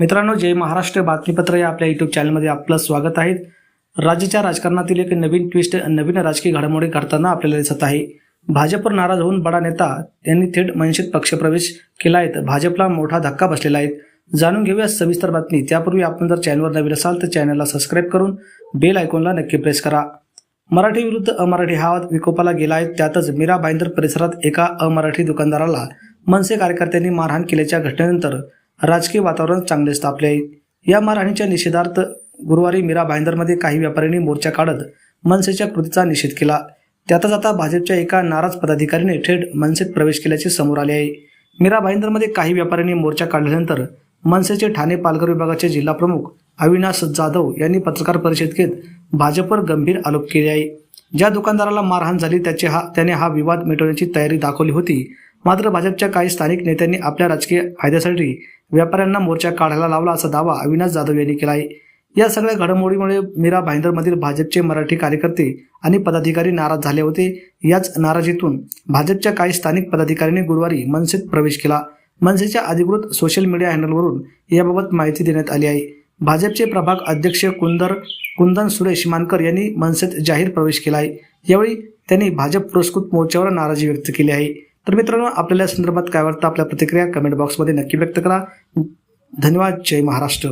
मित्रांनो जय महाराष्ट्र बातमीपत्र या आपल्या युट्यूब चॅनलमध्ये आपलं स्वागत आहे. राज्याच्या राजकारणातील एक नवीन ट्विस्ट नवीन राजकीय घडामोडी करताना आपल्याला दिसत आहे. भाजपवर नाराज होऊन बडा नेता यांनी थेट मनशेत पक्षप्रवेश केला आहे. भाजपला मोठा धक्का बसलेला आहे. जाणून घेऊया सविस्तर बातमी. त्यापूर्वी आपण जर चॅनलवर नवीन असाल तर चॅनलला सबस्क्राईब करून बेल आयकॉनला नक्की प्रेस करा. मराठी विरुद्ध अमराठी हा वाद विकोपाला गेला आहे. त्यातच मीरा भाईंदर परिसरात एका अमराठी दुकानदाराला मनसे कार्यकर्त्यांनी मारहाण केल्याच्या घटनेनंतर राजकीय वातावरण चांगलेच तापले आहे. या मारहाणीच्या निषेधार्थ गुरुवारी मीरा भाईंदरमध्ये काही व्यापाऱ्यांनी मोर्चा काढत मनसेच्या कृतीचा निषेध केला. त्यातच आता भाजपच्या एका नाराज पदाधिकाऱ्याने थेट मनसेत प्रवेश केल्याचे समोर आले आहे. मीरा भाईंदरमध्ये काही व्यापाऱ्यांनी मोर्चा काढल्यानंतर मनसेचे ठाणे पालघर विभागाचे जिल्हा प्रमुख अविनाश जाधव यांनी पत्रकार परिषद घेत भाजपवर गंभीर आरोप केले आहे. ज्या दुकानदाराला मारहाण झाली त्याचे हा त्याने हा विवाद मिटवण्याची तयारी दाखवली होती. मात्र भाजपच्या काही स्थानिक नेत्यांनी आपल्या राजकीय फायद्यासाठी व्यापाऱ्यांना मोर्चा काढायला लावला असा दावा अविनाश जाधव यांनी केला आहे या सगळ्या घडामोडीमुळे मीरा भाईंदरमधील भाजपचे मराठी कार्यकर्ते आणि पदाधिकारी नाराज झाले होते. याच नाराजीतून भाजपच्या काही स्थानिक पदाधिकाऱ्यांनी गुरुवारी मनसेत प्रवेश केला. मनसेच्या अधिकृत सोशल मीडिया हँडलवरून याबाबत माहिती देण्यात आली आहे. भाजपचे प्रभाग अध्यक्ष कुंदर कुंदन सुरेश मानकर यांनी मनसेत जाहीर प्रवेश केला आहे यावेळी त्यांनी भाजप पुरस्कृत मोर्चावर नाराजी व्यक्त केली आहे. तर मित्रांनो आपल्याला या संदर्भात काय वाटतं? आपल्या प्रतिक्रिया कमेंट बॉक्समध्ये नक्की व्यक्त करा. धन्यवाद. जय महाराष्ट्र.